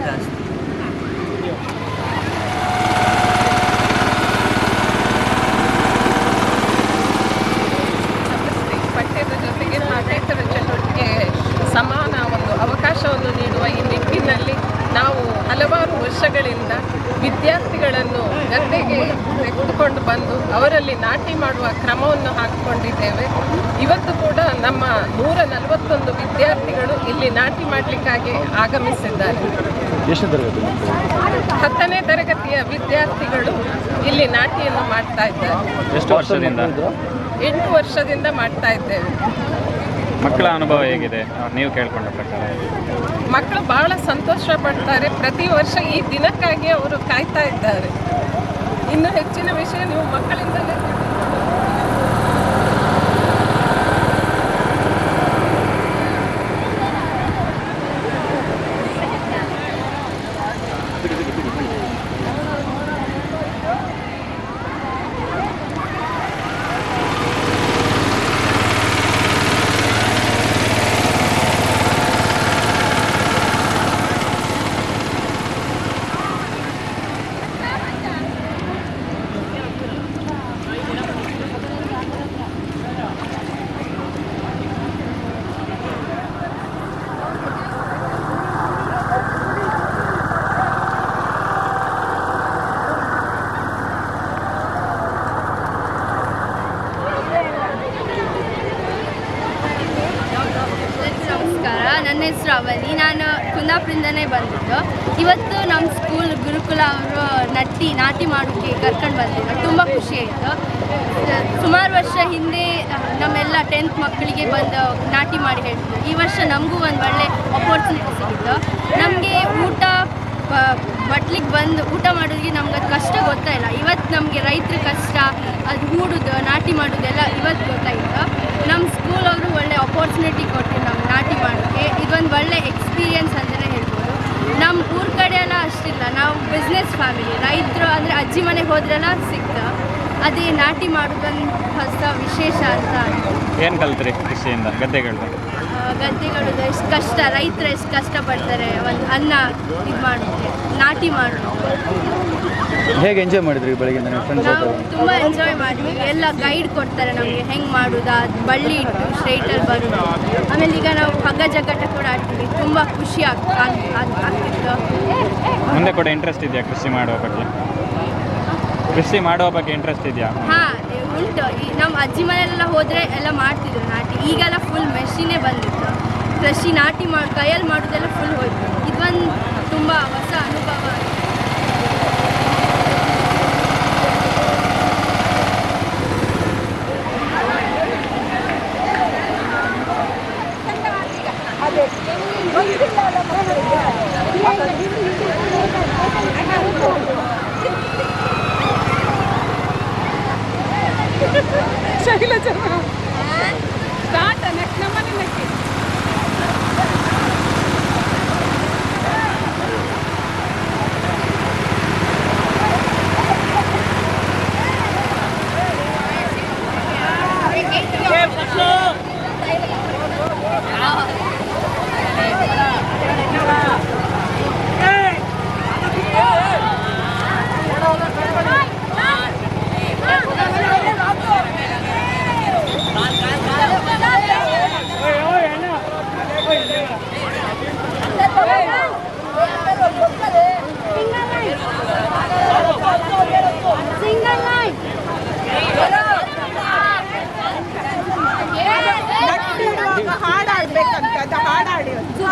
গাছ ಅವರಲ್ಲಿ ನಾಟಿ ಮಾಡುವ ಕ್ರಮವನ್ನು ಹಾಕಿಕೊಂಡಿದ್ದೇವೆ. ಇವತ್ತು ಕೂಡ ನಮ್ಮ ನೂರ ನಲವತ್ತೊಂದು ವಿದ್ಯಾರ್ಥಿಗಳು ಇಲ್ಲಿ ನಾಟಿ ಮಾಡಲಿಕ್ಕಾಗಿ ಆಗಮಿಸಿದ್ದಾರೆ. ಹತ್ತನೇ ತರಗತಿಯ ವಿದ್ಯಾರ್ಥಿಗಳು ಇಲ್ಲಿ ನಾಟಿಯನ್ನು ಮಾಡ್ತಾ ಇದ್ದಾರೆ. ಎಷ್ಟು ವರ್ಷದಿಂದ? ಎಂಟು ವರ್ಷದಿಂದ ಮಾಡ್ತಾ ಇದ್ದೇವೆ. ಮಕ್ಕಳ ಅನುಭವ ಹೇಗಿದೆ? ನೀವು ಕೇಳ್ಕೊಂಡ ಪ್ರಕಾರ. ಮಕ್ಕಳು ಬಹಳ ಸಂತೋಷ ಪಡ್ತಾರೆ. ಪ್ರತಿ ವರ್ಷ ಈ ದಿನಕ್ಕಾಗಿ ಅವರು ಕಾಯ್ತಾ ಇದ್ದಾರೆ. ಇನ್ನು ಹೆಚ್ಚಿನ ವಿಷಯ ನೀವು ಮಕ್ಕಳಿಂದಲೇ ಅವನಿ ನಾನು ಕುಂದಾಪುರಿಂದನೇ ಬಂದಿದ್ದು. ಇವತ್ತು ನಮ್ಮ ಸ್ಕೂಲ್ ಗುರುಕುಲ ಅವರು ನಟ್ಟಿ ನಾಟಿ ಮಾಡೋಕ್ಕೆ ಕರ್ಕೊಂಡು ಬಂದಿದ್ದು ತುಂಬ ಖುಷಿ ಆಯಿತು. ಸುಮಾರು ವರ್ಷ ಹಿಂದೆ ನಮ್ಮೆಲ್ಲ ಟೆಂತ್ ಮಕ್ಕಳಿಗೆ ಬಂದು ನಾಟಿ ಮಾಡಿ ಹೇಳ್ತಿದ್ರು. ಈ ವರ್ಷ ನಮಗೂ ಒಂದು ಒಳ್ಳೆ ಅಪೋರ್ಚುನಿಟಿ ಸಿಗಿತ್ತು. ನಮಗೆ ಊಟ ಬಟ್ಲಿಗೆ ಬಂದು ಊಟ ಮಾಡೋದಕ್ಕೆ ನಮ್ಗೆ ಅದು ಕಷ್ಟ ಗೊತ್ತಾಯಿಲ್ಲ ಇವತ್ತು ನಮಗೆ ರೈತರ ಕಷ್ಟ, ಅದು ಹೂಡೋದು, ನಾಟಿ ಮಾಡೋದೆಲ್ಲ ಇವತ್ತು ಗೊತ್ತಾಯಿತು. ನಮ್ಮ ಸ್ಕೂಲ್ ಅವರು ಒಳ್ಳೆ ಅಪಾರ್ಚುನಿಟಿ ಕೊಟ್ಟರು ನಮ್ಗೆ ನಾಟಿ ಮಾಡೋಕ್ಕೆ ಇದೊಂದು ಒಳ್ಳೆ ಎಕ್ಸ್ಪೀರಿಯನ್ಸ್ ಅಂತಲೇ ಹೇಳ್ಬೋದು. ನಮ್ಮ ಊರ ಕಡೆ ಎಲ್ಲ ಅಷ್ಟಿಲ್ಲ. ನಾವು ಬಿಸ್ನೆಸ್ ಫ್ಯಾಮಿಲಿ ರೈತರು ಅಂದರೆ ಅಜ್ಜಿ ಮನೆಗೆ ಹೋದ್ರೆಲ್ಲ ಸಿಕ್ತು. ಅದೇ ನಾಟಿ ಮಾಡೋದಂತ ಹೊಸ ವಿಶೇಷ ಅಂತ ಏನು ಕಲ್ತ್ರಿ ಕೃಷಿಯಿಂದ ಗದ್ದೆಗಳು? ಗದ್ದೆಗಳು ಎಷ್ಟು ಕಷ್ಟ ರೈತರು ಎಷ್ಟು ಕಷ್ಟಪಡ್ತಾರೆ ಒಂದು ಅನ್ನ ಇದು ಮಾಡೋಕ್ಕೆ ನಾಟಿ ಮಾಡೋದು ಹೇಗೆ ಎಂಜಾಯ್ ಮಾಡಿದ್ರಿ ಬೆಳಗ್ಗೆ ನಿಮ್ಮ ಫ್ರೆಂಡ್ಸ್ ನಾವು ತುಂಬ ಎಂಜಾಯ್ ಮಾಡಿದ್ವಿ. ಎಲ್ಲ ಗೈಡ್ ಕೊಡ್ತಾರೆ ನಮಗೆ ಹೆಂಗೆ ಮಾಡೋದು ಅದು ಬಳ್ಳಿ ಇಟ್ಟು ಸ್ಟ್ರೈಟಲ್ಲಿ ಬರೋದು. ಆಮೇಲೆ ಈಗ ನಾವು ಹಗ್ಗ ಜಗ್ಗಟ ಕೂಡ ಆಡ್ತೀವಿ ತುಂಬ ಖುಷಿ ಆಗ್ ಆಗ್- ಆಗ್- ಆಗ್ತಿತ್ತು. ಮುಂದೆ ಕೂಡ ಇಂಟ್ರೆಸ್ಟ್ ಇದೆಯಾ ಕೃಷಿ ಮಾಡುವ ಬಗ್ಗೆ? ಕೃಷಿ ಮಾಡುವ ಬಗ್ಗೆ ಇಂಟ್ರೆಸ್ಟ್ ಇದೆಯಾ? ಹಾ ಉಂಟು. ನಮ್ಮ ಅಜ್ಜಿ ಮನೆಯಲ್ಲೆಲ್ಲ ಹೋದ್ರೆ ಎಲ್ಲ ಮಾಡ್ತಿದ್ರು ನಾಟಿ. ಈಗೆಲ್ಲ ಫುಲ್ ಮೆಷಿನೇ ಬಂದಿತ್ತು. ಕೃಷಿ ನಾಟಿ ಮಾಡಿ ಕೈಯಲ್ಲಿ ಮಾಡೋದೆಲ್ಲ ಫುಲ್ ಹೋಯ್ತು. ಇದೊಂದು ತುಂಬ ಹೊಸ ಅನುಭವ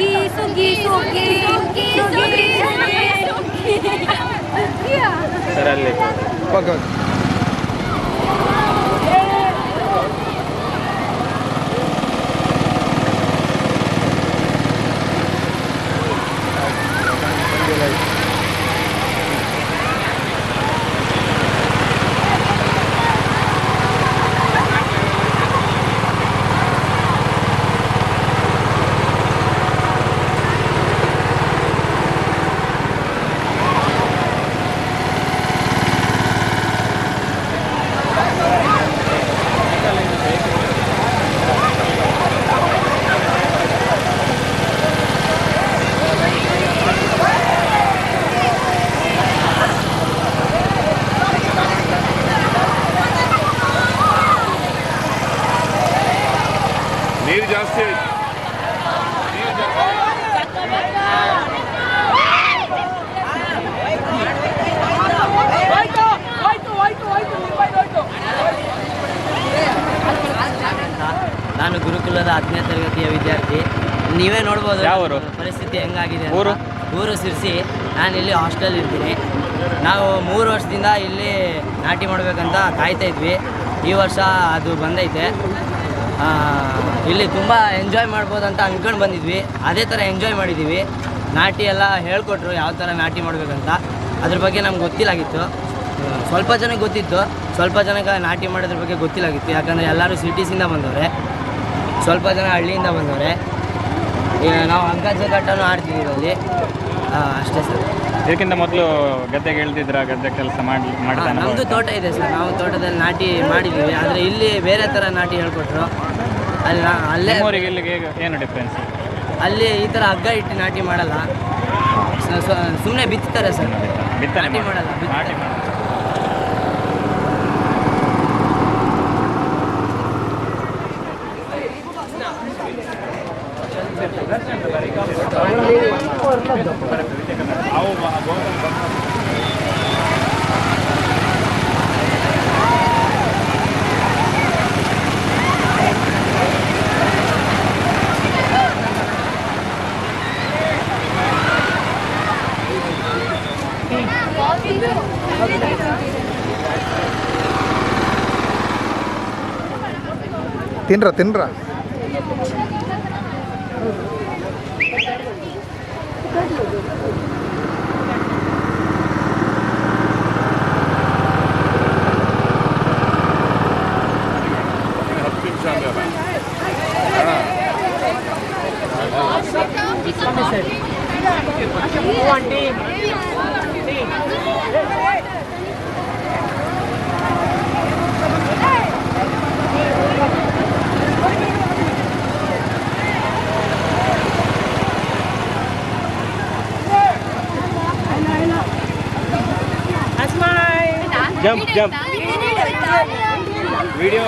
सुगी सुगी सुगी सुगी सुगी सरल लेकर पकड़ ಜಾಸ್ತಿ ಆಯ್ತು ನಾನು ಗುರುಕುಲದ ಹತ್ತನೇ ತರಗತಿಯ ವಿದ್ಯಾರ್ಥಿ. ನೀವೇ ನೋಡ್ಬೋದು ಪರಿಸ್ಥಿತಿ ಹೆಂಗಾಗಿದೆ ಅಂತ. ಊರು? ಊರು ಸಿರಿಸಿ. ನಾನು ಇಲ್ಲಿ ಹಾಸ್ಟೆಲ್ ಇರ್ತೀನಿ. ನಾವು ಮೂರು ವರ್ಷದಿಂದ ಇಲ್ಲಿ ನಾಟಿ ಮಾಡಬೇಕಂತ ಕಾಯ್ತಾ ಇದ್ವಿ. ಈ ವರ್ಷ ಅದು ಬಂದೈತೆ. ಇಲ್ಲಿ ತುಂಬ ಎಂಜಾಯ್ ಮಾಡ್ಬೋದು ಅಂತ ಅಂದ್ಕೊಂಡು ಬಂದಿದ್ವಿ. ಅದೇ ಥರ ಎಂಜಾಯ್ ಮಾಡಿದ್ದೀವಿ ನಾಟಿ ಎಲ್ಲ ಹೇಳ್ಕೊಟ್ರು ಯಾವ ಥರ ನಾಟಿ ಮಾಡಬೇಕಂತ. ಅದ್ರ ಬಗ್ಗೆ ನಮ್ಗೆ ಗೊತ್ತಿಲ್ಲಾಗಿತ್ತು. ಸ್ವಲ್ಪ ಜನಕ್ಕೆ ಗೊತ್ತಿತ್ತು. ಸ್ವಲ್ಪ ಜನಕ್ಕೆ ನಾಟಿ ಮಾಡೋದ್ರ ಬಗ್ಗೆ ಗೊತ್ತಿಲ್ಲಾಗಿತ್ತು. ಯಾಕಂದರೆ ಎಲ್ಲರೂ ಸಿಟೀಸಿಂದ ಬಂದವ್ರೆ. ಸ್ವಲ್ಪ ಜನ ಹಳ್ಳಿಯಿಂದ ಬಂದವ್ರೆ. ನಾವು ಅಂಕಾಜ ಕಟ್ಟನೂ ಆಡ್ತಿದ್ದೀವಿ ಅಲ್ಲಿ. ಅಷ್ಟೇ ಸರ್. ಇದಕ್ಕಿಂತ ಮೊದಲು ಗದ್ದೆಗೆ ಇಳ್ದಿದ್ರ ಗದ್ದೆ ಕೆಲಸ ಮಾಡಿ ಮಾಡ್ತಾ ನಮ್ಮದು ನಮ್ದು ತೋಟ ಇದೆ ಸರ್. ನಾವು ತೋಟದಲ್ಲಿ ನಾಟಿ ಮಾಡಿದ್ದೀವಿ ಆದರೆ ಇಲ್ಲಿ ಬೇರೆ ಥರ ನಾಟಿ ಹೇಳ್ಕೊಟ್ರು. ಅಲ್ಲಿ ಅಲ್ಲೇ ನಿಮ್ಮೂರಿಗೆ ಇಲ್ಲಿಗೆ ಹೇಗೆ- ಏನು ಡಿಫ್ರೆನ್ಸ್ ಅಲ್ಲಿ ಈ ಥರ ಹಗ್ಗ ಇಟ್ಟು ನಾಟಿ ಮಾಡಲ್ಲ. ಸುಮ್ಮನೆ ಬಿತ್ತಾರೆ ಸರ್. ಬಿತ್ತನೆ ನಾಟಿ ಮಾಡಲ್ಲ ಬಿತ್ತನೆ. ನಾಟಿ ಮಾಡಲ್ಲ ತಿನ್ರ ತಿನ್ರ ಜಂಪ್ ಜಂಪ್. ವಿಡಿಯೋ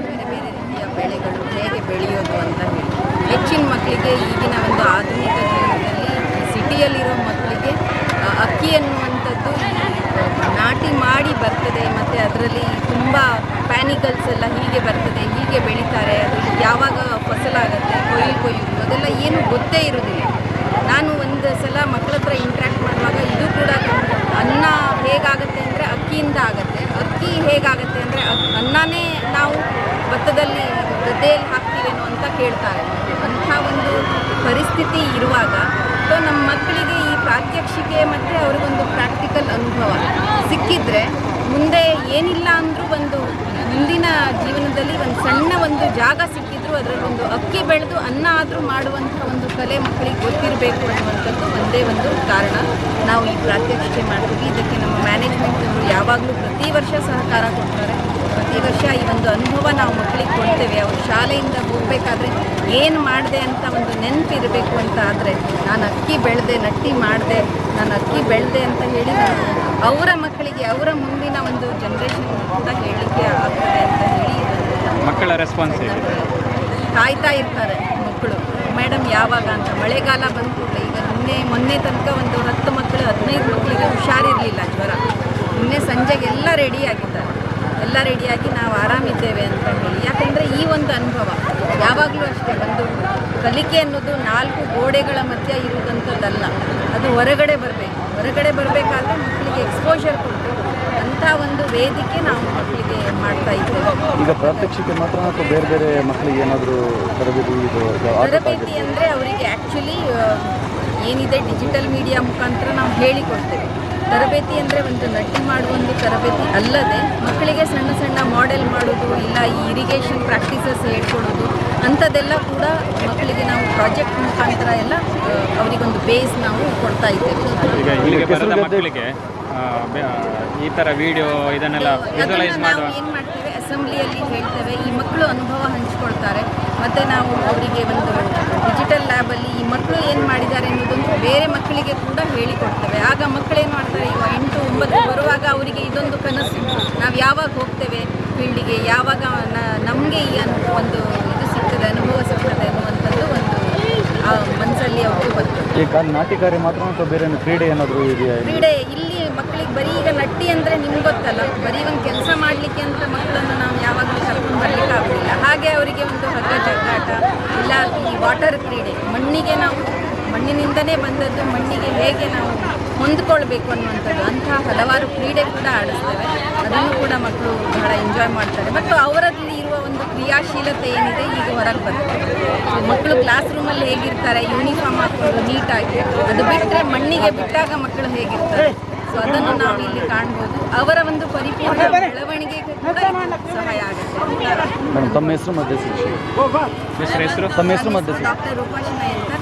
ಬೇರೆ ಬೇರೆ ರೀತಿಯ ಬೆಳೆಗಳು ಹೇಗೆ ಬೆಳೆಯೋದು ಅಂತ ಹೇಳಿ ಹೆಚ್ಚಿನ ಮಕ್ಕಳಿಗೆ ಈಗಿನ ಒಂದು ಆಧುನಿಕ ಜೀವನದಲ್ಲಿ ಸಿಟಿಯಲ್ಲಿರೋ ಮಕ್ಕಳಿಗೆ ಅಕ್ಕಿ ಅನ್ನುವಂಥದ್ದು ನಾಟಿ ಮಾಡಿ ಬರ್ತದೆ ಮತ್ತು ಅದರಲ್ಲಿ ತುಂಬ ಪ್ಯಾನಿಕಲ್ಸ್ ಎಲ್ಲ ಹೀಗೆ ಬರ್ತದೆ ಹೀಗೆ ಬೆಳೀತಾರೆ ಅದು ಯಾವಾಗ ಫಸಲಾಗುತ್ತೆ ಕೊಯ್ಲು ಕೊಯ್ಯುವುದು. ಅದೆಲ್ಲ ಏನು ಗೊತ್ತೇ ಇರೋದಿಲ್ಲ ನಾನು ಒಂದು ಸಲ ಮಕ್ಕಳ ಹತ್ರ ಇಂಟ್ರ್ಯಾಕ್ಟ್ ಮಾಡುವಾಗ ಇದು ಕೂಡ ಅನ್ನ ಹೇಗಾಗುತ್ತೆ ಅಂದರೆ ಅಕ್ಕಿಯಿಂದ ಆಗುತ್ತೆ. ಅಕ್ಕಿ ಹೇಗಾಗುತ್ತೆ ಅಂದರೆ ಅನ್ನನೇ ನಾವು ಭತ್ತದಲ್ಲಿ ಗದ್ದೆಯಲ್ಲಿ ಹಾಕ್ತೀವೇನೋ ಅಂತ ಕೇಳ್ತಾರೆ. ಅಂಥ ಒಂದು ಪರಿಸ್ಥಿತಿ ಇರುವಾಗ ಸೊ ನಮ್ಮ ಮಕ್ಕಳಿಗೆ ಈ ಪ್ರಾತ್ಯಕ್ಷಿಕೆ ಮತ್ತು ಅವ್ರಿಗೊಂದು ಪ್ರಾಕ್ಟಿಕಲ್ ಅನುಭವ ಸಿಕ್ಕಿದ್ರೆ ಮುಂದೆ ಏನಿಲ್ಲ ಅಂದರೂ ಒಂದು ಮುಂದಿನ ಜೀವನದಲ್ಲಿ ಒಂದು ಸಣ್ಣ ಒಂದು ಜಾಗ ಸಿಕ್ಕಿದ್ರು ಅದರಲ್ಲಿ ಒಂದು ಅಕ್ಕಿ ಬೆಳೆದು ಅನ್ನ ಆದರೂ ಮಾಡುವಂಥ ಒಂದು ಕಲೆ ಮಕ್ಕಳಿಗೆ ಗೊತ್ತಿರಬೇಕು ಅನ್ನುವಂಥದ್ದು ಒಂದೇ ಒಂದು ಕಾರಣ. ನಾವು ಈ ಪ್ರಾತ್ಯಕ್ಷತೆ ಮಾಡ್ತೀವಿ. ಇದಕ್ಕೆ ನಮ್ಮ ಮ್ಯಾನೇಜ್ಮೆಂಟ್ ಅವರು ಯಾವಾಗಲೂ ಪ್ರತಿ ವರ್ಷ ಸಹಕಾರ ಕೊಡ್ತಾರೆ. ಪ್ರತಿ ವರ್ಷ ಈ ಒಂದು ಅನುಭವ ನಾವು ಮಕ್ಕಳಿಗೆ ಕೊಡ್ತೇವೆ. ಅವರು ಶಾಲೆಯಿಂದ ಹೋಗಬೇಕಾದ್ರೆ ಏನು ಮಾಡಿದೆ ಅಂತ ಒಂದು ನೆನಪಿರಬೇಕು ಅಂತ ಆದರೆ ನಾನು ಅಕ್ಕಿ ಬೆಳೆದೆ, ನಟ್ಟಿ ಮಾಡಿದೆ, ನಾನು ಅಕ್ಕಿ ಬೆಳೆದೆ ಅಂತ ಹೇಳಿ ಅವರ ಮಕ್ಕಳಿಗೆ, ಅವರ ಮುಂದಿನ ಒಂದು ಜನ್ರೇಷನ್ ಕೂಡ ಹೇಳಲಿಕ್ಕೆ ಆಗ್ತದೆ ಅಂತ ಹೇಳಿ ಮಕ್ಕಳ ರೆಸ್ಪಾನ್ಸ್ ಕಾಯ್ತಾ ಇರ್ತಾರೆ ಮಕ್ಕಳು. ಮೇಡಮ್ ಯಾವಾಗ ಅಂತ. ಮಳೆಗಾಲ ಕೂಡಲೇ ಈಗ ನಿನ್ನೆ, ಮೊನ್ನೆ ತನಕ ಒಂದು ಹತ್ತು ಮಕ್ಕಳು, ಹದಿನೈದು ಮಕ್ಕಳಿಗೆ ಹುಷಾರಿರಲಿಲ್ಲ ಜ್ವರ. ನಿನ್ನೆ ಸಂಜೆಗೆಲ್ಲ ರೆಡಿ ಆಗಿದ್ದಾರೆ. ಎಲ್ಲ ರೆಡಿಯಾಗಿ ನಾವು ಆರಾಮಿದ್ದೇವೆ ಅಂತ ಹೇಳಿ. ಯಾಕಂದರೆ ಈ ಒಂದು ಅನುಭವ ಯಾವಾಗಲೂ ಅಷ್ಟೇ. ಒಂದು ಕಲಿಕೆ ಅನ್ನೋದು ನಾಲ್ಕು ಗೋಡೆಗಳ ಮಧ್ಯ ಇರುವುದಂಥದ್ದಲ್ಲ ಅದು ಹೊರಗಡೆ ಬರಬೇಕು. ಹೊರಗಡೆ ಬರಬೇಕಾದ್ರೆ ಮಕ್ಕಳಿಗೆ ಎಕ್ಸ್ಪೋಷರ್ ಕೊಟ್ಟು ಅಂಥ ಒಂದು ವೇದಿಕೆ ನಾವು ಮಕ್ಕಳಿಗೆ ಮಾಡ್ತಾ ಇದ್ದೇವೆ. ಈಗ ಪ್ರಾತ್ಯಕ್ಷಿಕೆ ಮಾತ್ರ ಅಥವಾ ಬೇರೆ ಬೇರೆ ಮಕ್ಕಳಿಗೆ ಏನಾದರೂ ತರಬೇತಿ ಇದು ತರಬೇತಿ ಅಂದರೆ ಅವರಿಗೆ ಆ್ಯಕ್ಚುಲಿ ಏನಿದೆ ಡಿಜಿಟಲ್ ಮೀಡಿಯಾ ಮುಖಾಂತರ ನಾವು ಹೇಳಿಕೊಡ್ತೇವೆ. ತರಬೇತಿ ಅಂದರೆ ಒಂದು ನಟಿ ಮಾಡುವ ಒಂದು ತರಬೇತಿ ಅಲ್ಲದೆ ಮಕ್ಕಳಿಗೆ ಸಣ್ಣ ಸಣ್ಣ ಮಾಡೆಲ್ ಮಾಡೋದು ಇಲ್ಲ ಈ ಇರಿಗೇಷನ್ ಪ್ರಾಕ್ಟೀಸಸ್ ಹೇಳ್ಕೊಡೋದು ಅಂಥದ್ದೆಲ್ಲ ಕೂಡ ಮಕ್ಕಳಿಗೆ ನಾವು ಪ್ರಾಜೆಕ್ಟ್ ಮುಖಾಂತರ ಎಲ್ಲ ಅವರಿಗೊಂದು ಬೇಸ್ ನಾವು ಕೊಡ್ತಾ ಇದ್ದೇವೆ. ಈಗ ಈ ಥರ ವಿಡಿಯೋ ಇದನ್ನೆಲ್ಲ ವಿಜುವಲೈಸ್ ಮಾಡುವ ಏನು ಮಾಡ್ತೇವೆ? ಅಸೆಂಬ್ಲಿಯಲ್ಲಿ ಹೇಳ್ತೇವೆ. ಈ ಮಕ್ಕಳು ಅನುಭವ ಹಂಚ್ಕೊಳ್ತಾರೆ. ಮತ್ತು ನಾವು ಅವರಿಗೆ ಒಂದು ಡಿಜಿಟಲ್ ಲ್ಯಾಬಲ್ಲಿ ಈ ಮಕ್ಕಳು ಏನು ಮಾಡಿದ್ದಾರೆ ಅನ್ನೋದೊಂದು ಬೇರೆ ಮಕ್ಕಳಿಗೆ ಕೂಡ ಹೇಳಿಕೊಡ್ತೇವೆ. ಆಗ ಮಕ್ಕಳು ಏನು ಮಾಡ್ತಾರೆ? ಈಗ ಎಂಟು ಒಂಬತ್ತು ಬರುವಾಗ ಅವರಿಗೆ ಇದೊಂದು ಕನಸು. ನಾವು ಯಾವಾಗ ಹೋಗ್ತೇವೆ ಫೀಲ್ಡಿಗೆ ಯಾವಾಗ ನಮಗೆ ಈ ಒಂದು ಇದು ಸಿಗ್ತದೆ ಅನುಭವ ಸಿಗ್ತದೆ ಅನ್ನುವಂಥದ್ದು ಒಂದು ಆ ಮನಸ್ಸಲ್ಲಿ ಅವರು ಬರ್ತದೆ ಈ ಕಾಲ ನಾಟಿ ಕಾರ್ಯ ಮಾತ್ರ ಅಥವಾ ಬೇರೆ ಕ್ರೀಡೆ ಏನಾದರೂ ಇದೆಯಾ ಇಲ್ಲಿ? ಕ್ರೀಡೆ ಇಲ್ಲಿ. ಬರೀ ಈಗ ನಟ್ಟಿ ಅಂದರೆ ನಿಮ್ಗೆ ಗೊತ್ತಲ್ಲ? ಬರೀ ಒಂದು ಕೆಲಸ ಮಾಡಲಿಕ್ಕೆ ಅಂತ ಮಕ್ಕಳನ್ನು ನಾವು ಯಾವಾಗಲೂ ಕರ್ಕೊಂಡು ಬರಲಿಕ್ಕೆ ಆಗೋದಿಲ್ಲ. ಹಾಗೆ ಅವರಿಗೆ ಒಂದು ಹಗ್ಗ ಜಗ್ಗಾಟ, ಇಲ್ಲ ಈ ವಾಟರ್ ಕ್ರೀಡೆ, ಮಣ್ಣಿಗೆ ನಾವು ಮಣ್ಣಿನಿಂದನೇ ಬಂದದ್ದು ಮಣ್ಣಿಗೆ ಹೇಗೆ ನಾವು ಹೊಂದ್ಕೊಳ್ಬೇಕು ಅನ್ನುವಂಥದ್ದು ಅಂತಹ ಹಲವಾರು ಕ್ರೀಡೆ ಕೂಡ ಆಡಿಸ್ತೇವೆ. ಅದನ್ನು ಕೂಡ ಮಕ್ಕಳು ಬಹಳ ಎಂಜಾಯ್ ಮಾಡ್ತಾರೆ. ಮತ್ತು ಅವರಲ್ಲಿ ಇರುವ ಒಂದು ಕ್ರಿಯಾಶೀಲತೆ ಏನಿದೆ ಈಗ ಹೊರಗೆ ಬರ್ತದೆ ಮಕ್ಕಳು ಕ್ಲಾಸ್ ರೂಮಲ್ಲಿ ಹೇಗಿರ್ತಾರೆ ಯೂನಿಫಾರ್ಮ್ ಹಾಕೊಂಡು ನೀಟಾಗಿ ಅದು ಬಿಟ್ಟರೆ ಮಣ್ಣಿಗೆ ಬಿಟ್ಟಾಗ ಮಕ್ಕಳು ಹೇಗಿರ್ತಾರೆ? ಸೊ ಅದನ್ನು ನಾವು ಇಲ್ಲಿ ಕಾಣ್ಬೋದು. ಅವರ ಒಂದು ಪರಿಪೂರ್ಣ ಬೆಳವಣಿಗೆಗೆ ಕೂಡ ಸಹಾಯ ಆಗುತ್ತೆ. ಮೇಡಮ್ ತಮ್ಮ ಹೆಸರು ಮತ್ತು ಶಿಕ್ಷೆ ಹೆಸರು ತಮ್ಮ ಹೆಸರು ಮತ್ತು ಡಾಕ್ಟರ್ ರೂಪಾಶಿನ ಅಂತ